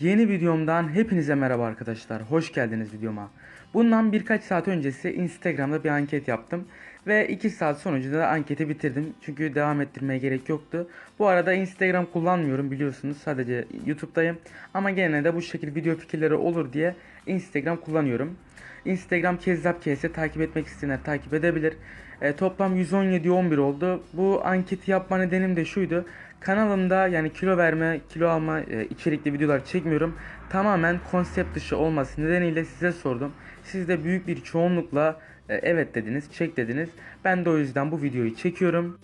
Yeni videomdan hepinize merhaba arkadaşlar. Hoş geldiniz videoma. Bundan birkaç saat öncesi Instagram'da bir anket yaptım. Ve 2 saat sonucunda da anketi bitirdim. Çünkü devam ettirmeye gerek yoktu. Bu arada Instagram kullanmıyorum biliyorsunuz. Sadece YouTube'dayım. Ama gene de bu şekilde video fikirleri olur diye Instagram kullanıyorum. Instagram Kezzap KS takip etmek isteyenler takip edebilir. E, toplam 117-11 oldu. Bu anketi yapma nedenim de şuydu. Kanalımda yani kilo verme, kilo alma e, içerikli videolar çekmiyorum. Tamamen konsept dışı olması nedeniyle size sordum. Siz de büyük bir çoğunlukla e, evet dediniz, çek dediniz. Ben de o yüzden bu videoyu çekiyorum.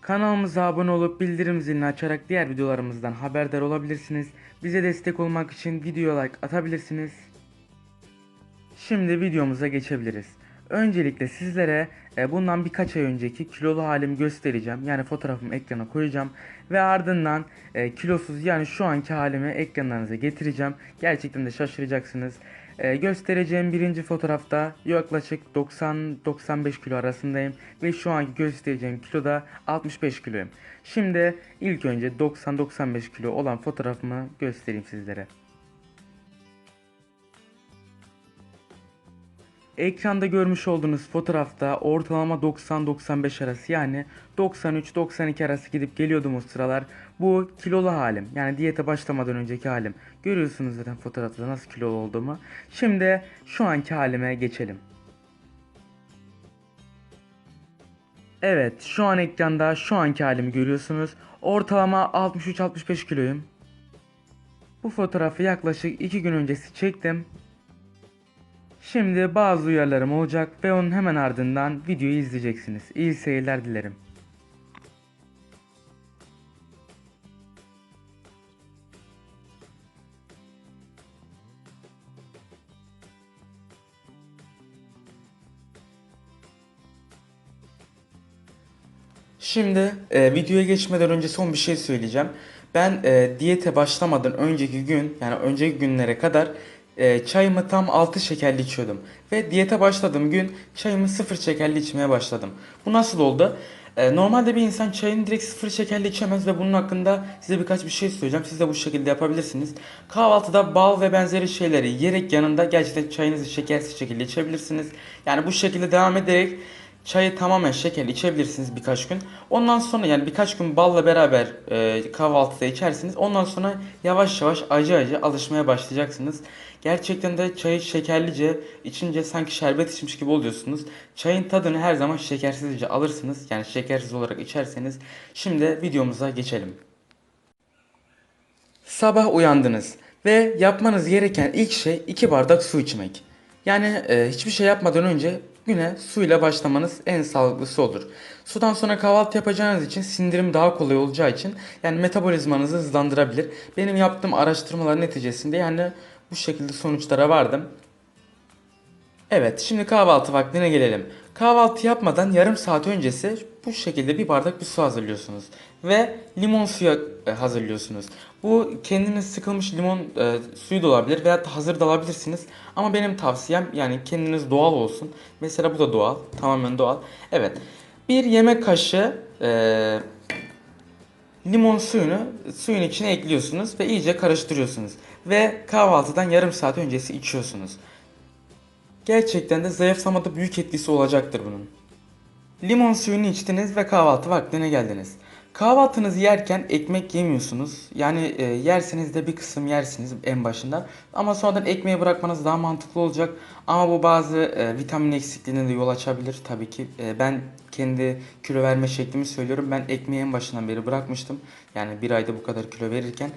Kanalımıza abone olup bildirim zilini açarak diğer videolarımızdan haberdar olabilirsiniz. Bize destek olmak için video like atabilirsiniz. Şimdi videomuza geçebiliriz. Öncelikle sizlere e, bundan birkaç ay önceki kilolu halimi göstereceğim. Yani fotoğrafımı ekrana koyacağım. Ve ardından e, kilosuz yani şu anki halimi ekranlarınıza getireceğim. Gerçekten de şaşıracaksınız. E, göstereceğim birinci fotoğrafta yaklaşık 90-95 kilo arasındayım. Ve şu anki göstereceğim kiloda 65 kiloyum. Şimdi ilk önce 90-95 kilo olan fotoğrafımı göstereyim sizlere. Ekranda görmüş olduğunuz fotoğrafta ortalama 90-95 arası yani 93-92 arası gidip geliyordum o sıralar. Bu kilolu halim yani diyete başlamadan önceki halim. Görüyorsunuz zaten fotoğrafta nasıl kilolu olduğumu. Şimdi şu anki halime geçelim. Evet şu an ekranda şu anki halimi görüyorsunuz. Ortalama 63-65 kiloyum. Bu fotoğrafı yaklaşık 2 gün öncesi çektim. Şimdi bazı uyarılarım olacak ve onun hemen ardından videoyu izleyeceksiniz. İyi seyirler dilerim. Şimdi e, videoya geçmeden önce son bir şey söyleyeceğim. Ben e, diyete başlamadan önceki gün yani önceki günlere kadar e, çayımı tam 6 şekerli içiyordum. Ve diyete başladığım gün çayımı 0 şekerli içmeye başladım. Bu nasıl oldu? E, normalde bir insan çayını direkt 0 şekerli içemez ve bunun hakkında size birkaç bir şey söyleyeceğim. Siz de bu şekilde yapabilirsiniz. Kahvaltıda bal ve benzeri şeyleri yiyerek yanında gerçekten çayınızı şekersiz şekilde içebilirsiniz. Yani bu şekilde devam ederek Çayı tamamen şekerli içebilirsiniz birkaç gün. Ondan sonra yani birkaç gün balla beraber e, kahvaltıda içersiniz. Ondan sonra yavaş yavaş acı acı alışmaya başlayacaksınız. Gerçekten de çayı şekerlice içince sanki şerbet içmiş gibi oluyorsunuz. Çayın tadını her zaman şekersizce alırsınız. Yani şekersiz olarak içerseniz. Şimdi videomuza geçelim. Sabah uyandınız ve yapmanız gereken ilk şey 2 bardak su içmek. Yani e, hiçbir şey yapmadan önce güne suyla başlamanız en sağlıklısı olur. Sudan sonra kahvaltı yapacağınız için sindirim daha kolay olacağı için yani metabolizmanızı hızlandırabilir. Benim yaptığım araştırmalar neticesinde yani bu şekilde sonuçlara vardım. Evet, şimdi kahvaltı vaktine gelelim. Kahvaltı yapmadan yarım saat öncesi bu şekilde bir bardak bir su hazırlıyorsunuz ve limon suyu e, hazırlıyorsunuz. Bu kendiniz sıkılmış limon e, suyu da olabilir veya da hazır da alabilirsiniz. Ama benim tavsiyem yani kendiniz doğal olsun. Mesela bu da doğal, tamamen doğal. Evet, bir yemek kaşığı e, limon suyunu suyun içine ekliyorsunuz ve iyice karıştırıyorsunuz. Ve kahvaltıdan yarım saat öncesi içiyorsunuz. Gerçekten de zayıflamada büyük etkisi olacaktır bunun. Limon suyunu içtiniz ve kahvaltı vaktine geldiniz. Kahvaltınızı yerken ekmek yemiyorsunuz. Yani e, yerseniz de bir kısım yersiniz en başında. Ama sonradan ekmeği bırakmanız daha mantıklı olacak. Ama bu bazı e, vitamin eksikliğine de yol açabilir tabii ki. E, ben kendi kilo verme şeklimi söylüyorum. Ben ekmeği en başından beri bırakmıştım. Yani bir ayda bu kadar kilo verirken.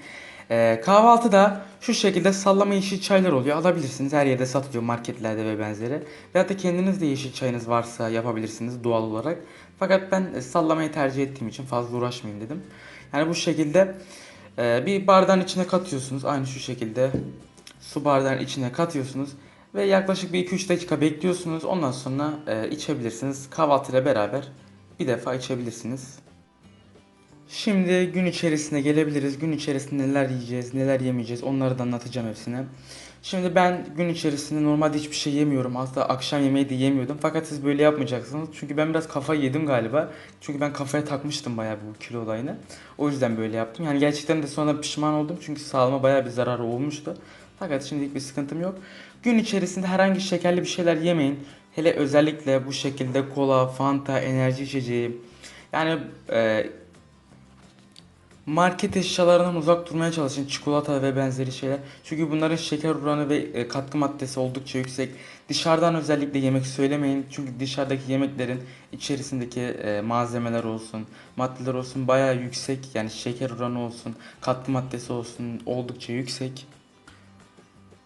Ee, kahvaltıda şu şekilde sallama yeşil çaylar oluyor. Alabilirsiniz. Her yerde satılıyor marketlerde ve benzeri. Veyahut da kendiniz de yeşil çayınız varsa yapabilirsiniz doğal olarak. Fakat ben e, sallamayı tercih ettiğim için fazla uğraşmayayım dedim. Yani bu şekilde e, bir bardağın içine katıyorsunuz. Aynı şu şekilde su bardağın içine katıyorsunuz. Ve yaklaşık bir 2-3 dakika bekliyorsunuz. Ondan sonra e, içebilirsiniz. Kahvaltıyla beraber bir defa içebilirsiniz. Şimdi gün içerisine gelebiliriz. Gün içerisinde neler yiyeceğiz, neler yemeyeceğiz onları da anlatacağım hepsine. Şimdi ben gün içerisinde normalde hiçbir şey yemiyorum. Hatta akşam yemeği de yemiyordum. Fakat siz böyle yapmayacaksınız. Çünkü ben biraz kafa yedim galiba. Çünkü ben kafaya takmıştım bayağı bu kilo olayını. O yüzden böyle yaptım. Yani gerçekten de sonra pişman oldum. Çünkü sağlığıma bayağı bir zararı olmuştu. Fakat şimdilik bir sıkıntım yok. Gün içerisinde herhangi şekerli bir şeyler yemeyin. Hele özellikle bu şekilde kola, fanta, enerji içeceği. Yani e, Market eşyalarından uzak durmaya çalışın. Çikolata ve benzeri şeyler. Çünkü bunların şeker oranı ve e, katkı maddesi oldukça yüksek. Dışarıdan özellikle yemek söylemeyin. Çünkü dışarıdaki yemeklerin içerisindeki e, malzemeler olsun, maddeler olsun bayağı yüksek. Yani şeker oranı olsun, katkı maddesi olsun oldukça yüksek.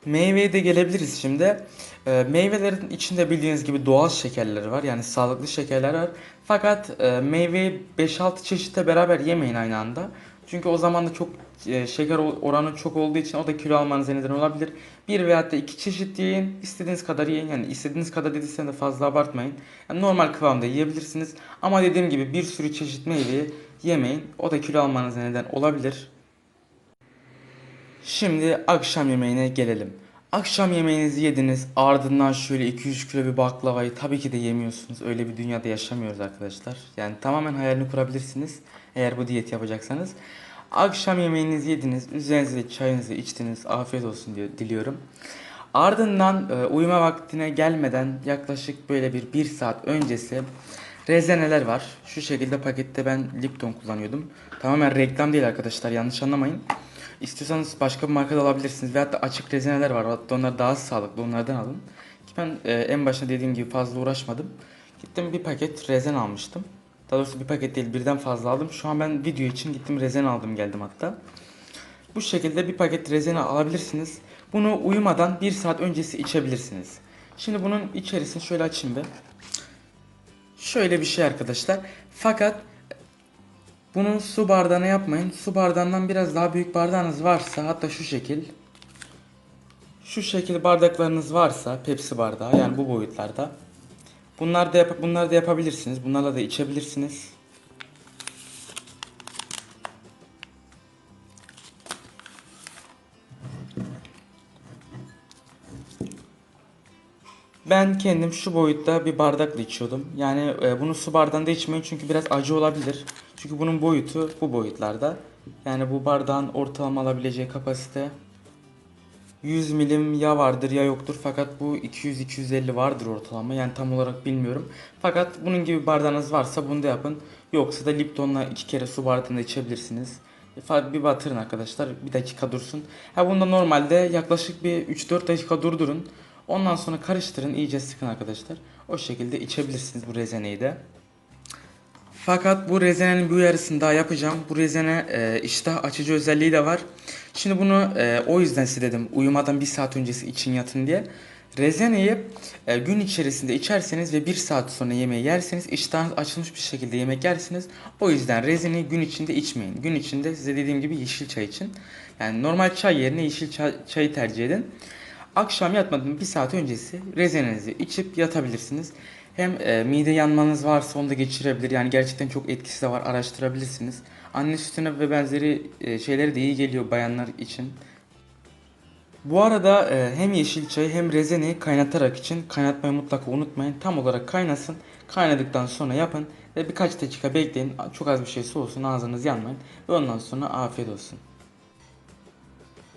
Meyveye de gelebiliriz şimdi. Ee, meyvelerin içinde bildiğiniz gibi doğal şekerler var. Yani sağlıklı şekerler var. Fakat e, meyveyi 5-6 çeşitle beraber yemeyin aynı anda. Çünkü o zaman da çok e, şeker oranı çok olduğu için o da kilo almanıza neden olabilir. Bir veya da iki çeşit yiyin. istediğiniz kadar yiyin. Yani istediğiniz kadar dediysem de fazla abartmayın. Yani normal kıvamda yiyebilirsiniz. Ama dediğim gibi bir sürü çeşit meyveyi yemeyin. O da kilo almanıza neden olabilir. Şimdi akşam yemeğine gelelim. Akşam yemeğinizi yediniz. Ardından şöyle 200 kilo bir baklavayı tabii ki de yemiyorsunuz. Öyle bir dünyada yaşamıyoruz arkadaşlar. Yani tamamen hayalini kurabilirsiniz. Eğer bu diyet yapacaksanız. Akşam yemeğinizi yediniz. Üzerinize çayınızı içtiniz. Afiyet olsun diyor, diliyorum. Ardından e, uyuma vaktine gelmeden yaklaşık böyle bir 1 saat öncesi rezeneler var. Şu şekilde pakette ben Lipton kullanıyordum. Tamamen reklam değil arkadaşlar yanlış anlamayın. İstiyorsanız başka bir marka da alabilirsiniz. Veyahut da açık rezeneler var. Hatta onlar daha sağlıklı. Onlardan alın. Ki ben e, en başta dediğim gibi fazla uğraşmadım. Gittim bir paket rezen almıştım. Daha doğrusu bir paket değil birden fazla aldım. Şu an ben video için gittim rezen aldım geldim hatta. Bu şekilde bir paket rezene alabilirsiniz. Bunu uyumadan bir saat öncesi içebilirsiniz. Şimdi bunun içerisini şöyle açayım bir. Şöyle bir şey arkadaşlar. Fakat bunu su bardağına yapmayın. Su bardağından biraz daha büyük bardağınız varsa hatta şu şekil. Şu şekil bardaklarınız varsa Pepsi bardağı yani bu boyutlarda. Bunlar da yap bunlar da yapabilirsiniz. Bunlarla da içebilirsiniz. Ben kendim şu boyutta bir bardakla içiyordum. Yani e, bunu su bardağında içmeyin çünkü biraz acı olabilir. Çünkü bunun boyutu bu boyutlarda. Yani bu bardağın ortalama alabileceği kapasite 100 milim ya vardır ya yoktur fakat bu 200-250 vardır ortalama yani tam olarak bilmiyorum. Fakat bunun gibi bardağınız varsa bunu da yapın. Yoksa da Lipton'la iki kere su bardağında içebilirsiniz. Fa- Bir batırın arkadaşlar bir dakika dursun. Ha bunda normalde yaklaşık bir 3-4 dakika durdurun. Ondan sonra karıştırın iyice sıkın arkadaşlar. O şekilde içebilirsiniz bu rezeneyi de. Fakat bu rezenenin bir uyarısını daha yapacağım. Bu rezene e, iştah açıcı özelliği de var. Şimdi bunu e, o yüzden size dedim uyumadan bir saat öncesi için yatın diye. Rezeneyi e, gün içerisinde içerseniz ve bir saat sonra yemeği yerseniz iştahınız açılmış bir şekilde yemek yersiniz. O yüzden rezeneyi gün içinde içmeyin. Gün içinde size dediğim gibi yeşil çay için. Yani normal çay yerine yeşil çay, çayı tercih edin. Akşam yatmadan bir saat öncesi rezenenizi içip yatabilirsiniz. Hem e, mide yanmanız varsa onu da geçirebilir. Yani gerçekten çok etkisi de var. Araştırabilirsiniz. Anne sütüne ve benzeri e, şeyleri de iyi geliyor bayanlar için. Bu arada e, hem yeşil çayı hem rezeneyi kaynatarak için kaynatmayı mutlaka unutmayın. Tam olarak kaynasın. Kaynadıktan sonra yapın ve birkaç dakika bekleyin. Çok az bir şey soğusun ağzınız yanmayın. Ve ondan sonra afiyet olsun.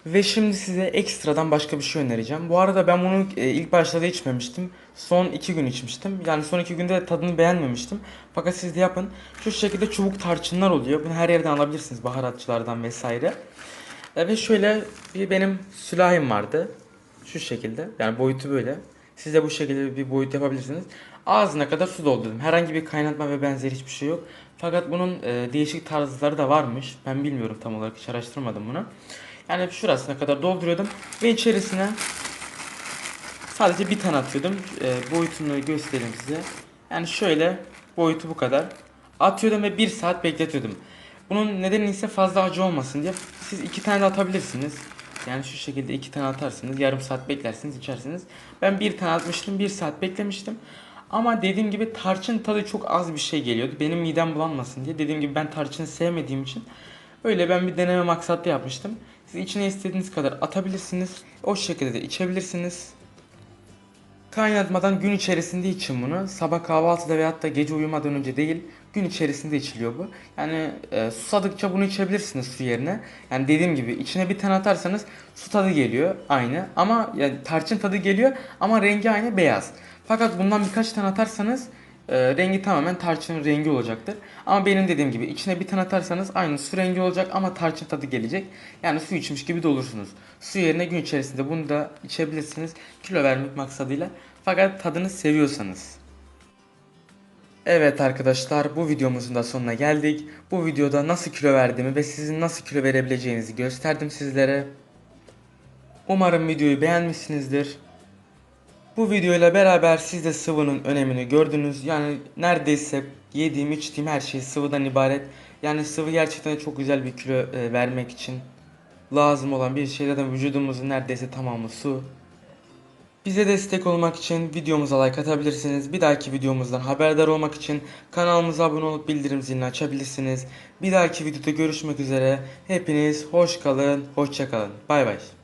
Ve şimdi size ekstradan başka bir şey önereceğim. Bu arada ben bunu e, ilk başlarda içmemiştim. Son iki gün içmiştim. Yani son iki günde tadını beğenmemiştim. Fakat siz de yapın. Şu şekilde çubuk tarçınlar oluyor. Bunu her yerden alabilirsiniz. Baharatçılardan vesaire. E, ve şöyle bir benim sülahim vardı. Şu şekilde. Yani boyutu böyle. Siz de bu şekilde bir boyut yapabilirsiniz. Ağzına kadar su doldurdum. Herhangi bir kaynatma ve benzeri hiçbir şey yok. Fakat bunun e, değişik tarzları da varmış. Ben bilmiyorum tam olarak hiç araştırmadım bunu. Yani şurasına kadar dolduruyordum ve içerisine sadece bir tane atıyordum. E, boyutunu göstereyim size. Yani şöyle boyutu bu kadar. Atıyordum ve bir saat bekletiyordum. Bunun nedeni ise fazla acı olmasın diye. Siz iki tane de atabilirsiniz. Yani şu şekilde iki tane atarsınız. Yarım saat beklersiniz içersiniz. Ben bir tane atmıştım. Bir saat beklemiştim. Ama dediğim gibi tarçın tadı çok az bir şey geliyordu. Benim midem bulanmasın diye. Dediğim gibi ben tarçını sevmediğim için Öyle ben bir deneme maksatlı yapmıştım. Siz içine istediğiniz kadar atabilirsiniz. O şekilde de içebilirsiniz. Kaynatmadan gün içerisinde için bunu. Sabah kahvaltıda veyahut da gece uyumadan önce değil, gün içerisinde içiliyor bu. Yani e, susadıkça bunu içebilirsiniz su yerine. Yani dediğim gibi içine bir tane atarsanız su tadı geliyor aynı ama yani tarçın tadı geliyor ama rengi aynı beyaz. Fakat bundan birkaç tane atarsanız e, rengi tamamen tarçının rengi olacaktır. Ama benim dediğim gibi içine bir tane atarsanız aynı su rengi olacak ama tarçın tadı gelecek. Yani su içmiş gibi de olursunuz. Su yerine gün içerisinde bunu da içebilirsiniz kilo vermek maksadıyla. Fakat tadını seviyorsanız. Evet arkadaşlar bu videomuzun da sonuna geldik. Bu videoda nasıl kilo verdiğimi ve sizin nasıl kilo verebileceğinizi gösterdim sizlere. Umarım videoyu beğenmişsinizdir. Bu videoyla beraber siz de sıvının önemini gördünüz. Yani neredeyse yediğim içtiğim her şey sıvıdan ibaret. Yani sıvı gerçekten çok güzel bir kilo e, vermek için lazım olan bir şey. Zaten vücudumuzun neredeyse tamamı su. Bize destek olmak için videomuza like atabilirsiniz. Bir dahaki videomuzdan haberdar olmak için kanalımıza abone olup bildirim zilini açabilirsiniz. Bir dahaki videoda görüşmek üzere. Hepiniz hoş kalın, hoşça kalın. Bay bay.